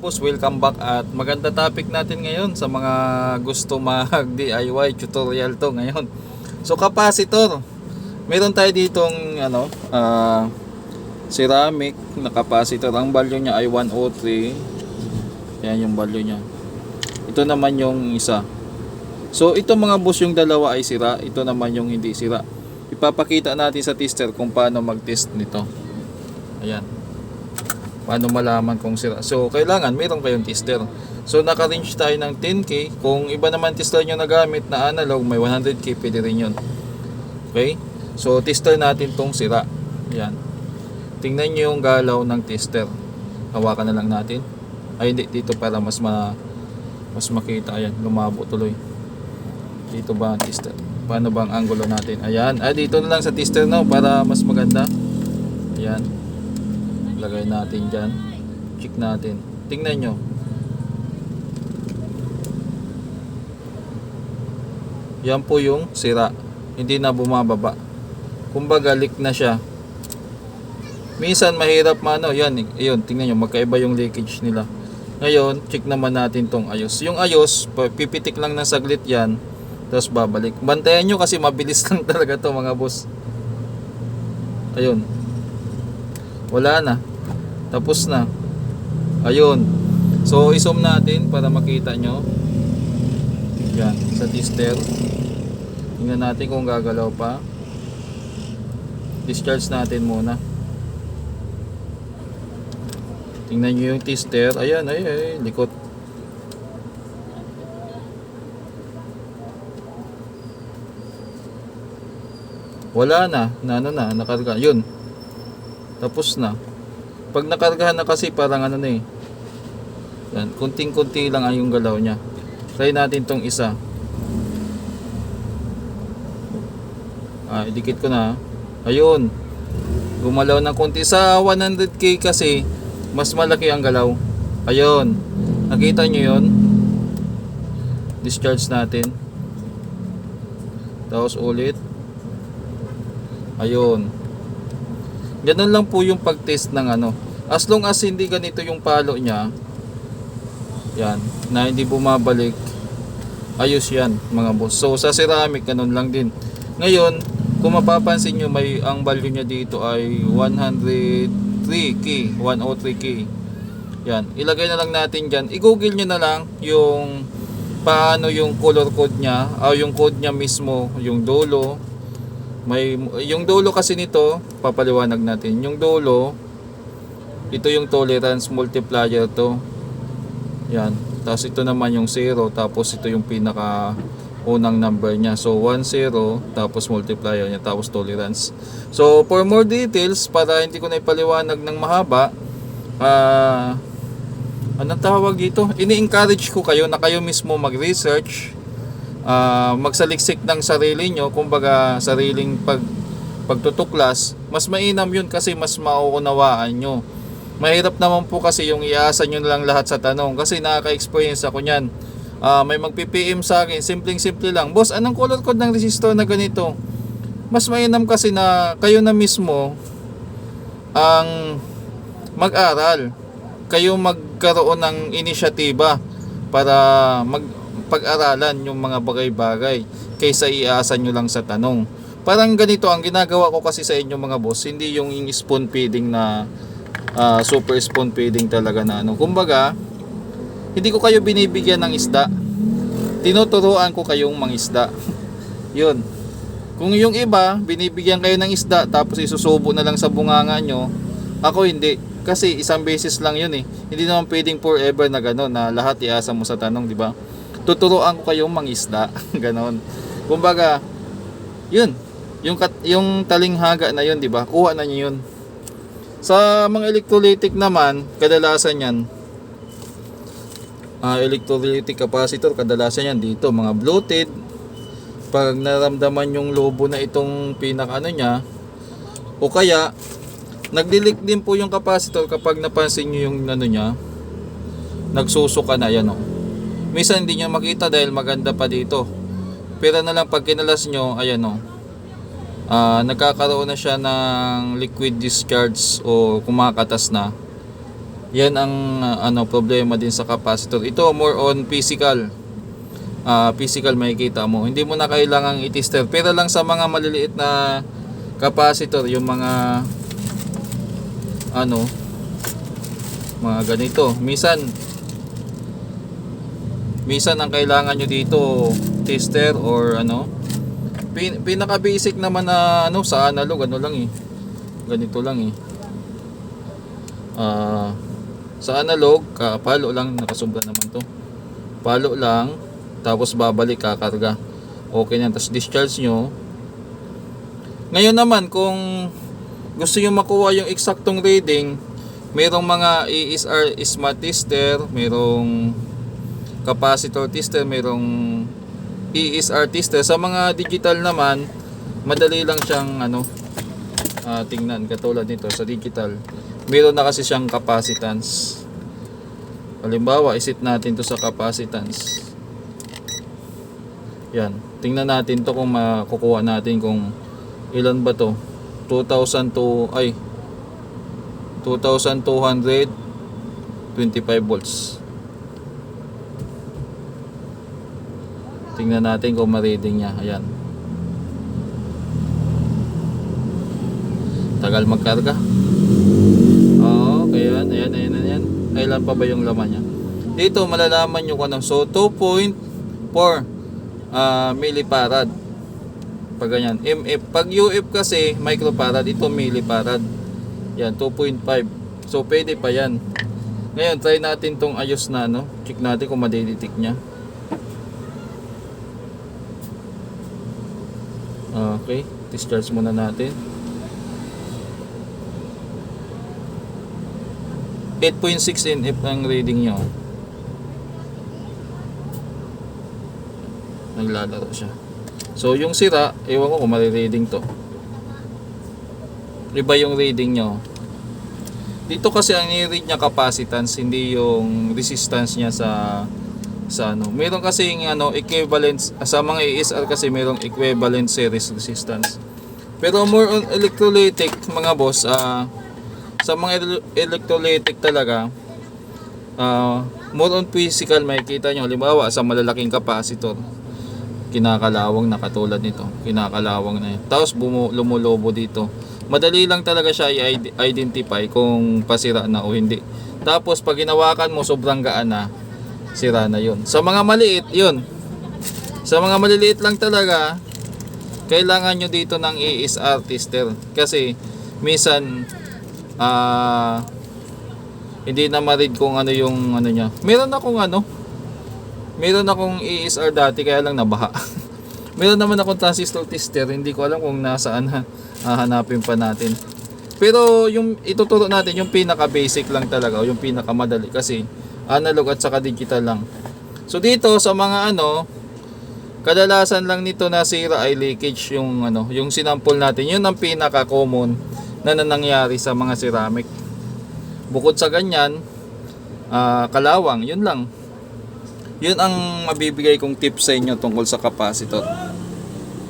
Boss, welcome back at maganda topic natin ngayon sa mga gusto mag DIY tutorial to ngayon. So capacitor. Meron tayo ditong ano, ah, ceramic na capacitor. Ang value niya ay 103. Yan yung value niya. Ito naman yung isa. So ito mga boss yung dalawa ay sira, ito naman yung hindi sira. Ipapakita natin sa tester kung paano mag-test nito. Ayan paano malaman kung sira. So, kailangan meron kayong tester. So, naka-range tayo ng 10K. Kung iba naman tester nyo na gamit na analog, may 100K, pwede rin yun. Okay? So, tester natin tong sira. Yan. Tingnan nyo yung galaw ng tester. Hawakan na lang natin. Ay, hindi. Dito para mas ma mas makita. Ayan, lumabo tuloy. Dito ba ang tester? Paano ba ang angulo natin? Ayan. Ah, dito na lang sa tester no para mas maganda. Ayan lagay natin dyan. Check natin. Tingnan nyo. Yan po yung sira. Hindi na bumababa. Kumbaga leak na siya. Minsan mahirap mano yan yun tingnan nyo. Magkaiba yung leakage nila. Ngayon check naman natin tong ayos. Yung ayos pipitik lang ng saglit yan tapos babalik. Bantayan nyo kasi mabilis lang talaga to mga boss. Ayun. Wala na tapos na. Ayun. So isom natin para makita nyo. Yan sa tester. Tingnan natin kung gagalaw pa. Discharge natin muna. Tingnan nyo yung tester. Ayan ay ay likot. Wala na. Na ano na nakarga. Yun. Tapos na pag nakargahan na kasi parang ano na eh. Yan kunting kunti lang ay yung galaw niya. Try natin tong isa. Ah idikit ko na ayun. Gumalaw ng konti. Sa 100k kasi mas malaki ang galaw. Ayun. Nakita nyo yun? Discharge natin. Tapos ulit. Ayun Ganun lang po yung pag-test ng ano. As long as hindi ganito yung palo niya, yan, na hindi bumabalik, ayos yan mga boss. So sa ceramic, ganun lang din. Ngayon, kung mapapansin nyo, may, ang value niya dito ay 103K, 103K. Yan, ilagay na lang natin dyan. I-google nyo na lang yung paano yung color code niya, o yung code niya mismo, yung dolo, may yung dulo kasi nito papaliwanag natin. Yung dulo ito yung tolerance multiplier to. Yan. Tapos ito naman yung 0 tapos ito yung pinaka unang number niya. So 1 0 tapos multiplier niya tapos tolerance. So for more details para hindi ko na ipaliwanag ng mahaba ah anong tawag dito? Ini-encourage ko kayo na kayo mismo mag-research ah, magsaliksik ng sarili nyo, kumbaga sariling pag, pagtutuklas, mas mainam yun kasi mas mauunawaan nyo. Mahirap naman po kasi yung iasa nyo lang lahat sa tanong kasi nakaka-experience ako nyan. Ah, may magpi-PM sa akin, simpleng-simple lang. Boss, anong color code ng resistor na ganito? Mas mainam kasi na kayo na mismo ang mag-aral. Kayo magkaroon ng inisyatiba para mag pag-aralan yung mga bagay-bagay kaysa iasa nyo lang sa tanong. Parang ganito ang ginagawa ko kasi sa inyo mga boss, hindi yung spoon feeding na ah, super spoon feeding talaga na ano. Kumbaga, hindi ko kayo binibigyan ng isda. Tinuturuan ko kayong mangisda. Yun. Kung yung iba, binibigyan kayo ng isda tapos isusubo na lang sa bunganga nyo, ako hindi. Kasi isang beses lang yun eh. Hindi naman pwedeng forever na gano'n na lahat iasa mo sa tanong, di ba? Tuturuan ko kayong mangisda. Ganon. Kumbaga yun. Yung kat, yung talinghaga na yun di ba? Kuha na niyo yun. Sa mga electrolytic naman kadalasan yan. Ah electrolytic capacitor kadalasan yan dito. Mga bloated. Pag naramdaman yung lobo na itong pinaka ano niya o kaya naglilik din po yung capacitor kapag napansin nyo yung ano niya nagsusuka na yan o Minsan hindi nyo makita dahil maganda pa dito. Pero na lang pag kinalas nyo, ayan o. ah nagkakaroon na siya ng liquid discharge o kumakatas na. Yan ang ah, ano problema din sa capacitor. Ito more on physical. Ah, physical makikita mo. Hindi mo na kailangang i-tester. Pero lang sa mga maliliit na capacitor, yung mga ano mga ganito. Minsan minsan ang kailangan nyo dito tester or ano pin, pinaka basic naman na ano sa analog ano lang eh. Ganito lang eh. Ah, sa analog ka palo lang nakasumbra naman to. Palo lang tapos babalik kakarga. Okay na tapos discharge nyo. Ngayon naman kung gusto nyo makuha yung eksaktong reading merong mga ESR smart tester merong capacitor tester merong ESR tester sa mga digital naman madali lang siyang ano ah, tingnan. Katulad nito sa digital meron na kasi siyang capacitance. Halimbawa isit natin to sa capacitance. Yan. Tingnan natin to kung makukuha natin kung ilan ba to. 2002 ay 2225 volts tingnan natin kung ma-reading niya. Ayan. Tagal magkarga. Oo kaya yan. Ayan ayan ayan ilan pa ba yung laman niya? Dito malalaman nyo kung ano so 2.4 ah millifarad. Pag ganyan. MF pag UF kasi microfarad. Ito millifarad. Yan 2.5 so pwede pa yan. Ngayon try natin tong ayos na no? Check natin kung madidetect niya okay discharge muna natin. 8.6 NF ang reading nyo naglalaro siya. So yung sira ewan ko kung marireading to. Iba yung reading nyo dito kasi ang i-read niya capacitance hindi yung resistance niya sa sa ano. Meron kasi yung ano equivalent sa mga ESR kasi merong equivalent series resistance. Pero more on electrolytic mga boss ah sa mga ele- electrolytic talaga ah more on physical makikita nyo. Halimbawa sa malalaking capacitor kinakalawang na katulad nito kinakalawang na yun. Tapos bumu- lumulobo dito. Madali lang talaga siya i-identify kung pasira na o hindi. Tapos pag ginawakan mo sobrang gaan na sira na yun. Sa mga maliit yun. Sa mga maliliit lang talaga kailangan nyo dito ng ESR tester. Kasi minsan ah hindi na ma-read kung ano yung ano niya. Meron akong ano meron akong ESR dati kaya lang nabaha. Meron naman akong transistor tester hindi ko alam kung nasaan ha hahanapin pa natin. Pero yung ituturo natin yung pinaka basic lang talaga o yung pinaka madali kasi analog at saka digital lang. So dito sa mga ano kadalasan lang nito nasira ay leakage yung ano yung sinampol natin. Yun ang pinaka common na nangyari sa mga ceramic. Bukod sa ganyan ah, kalawang yun lang. Yun ang mabibigay kong tips sa inyo tungkol sa capacitor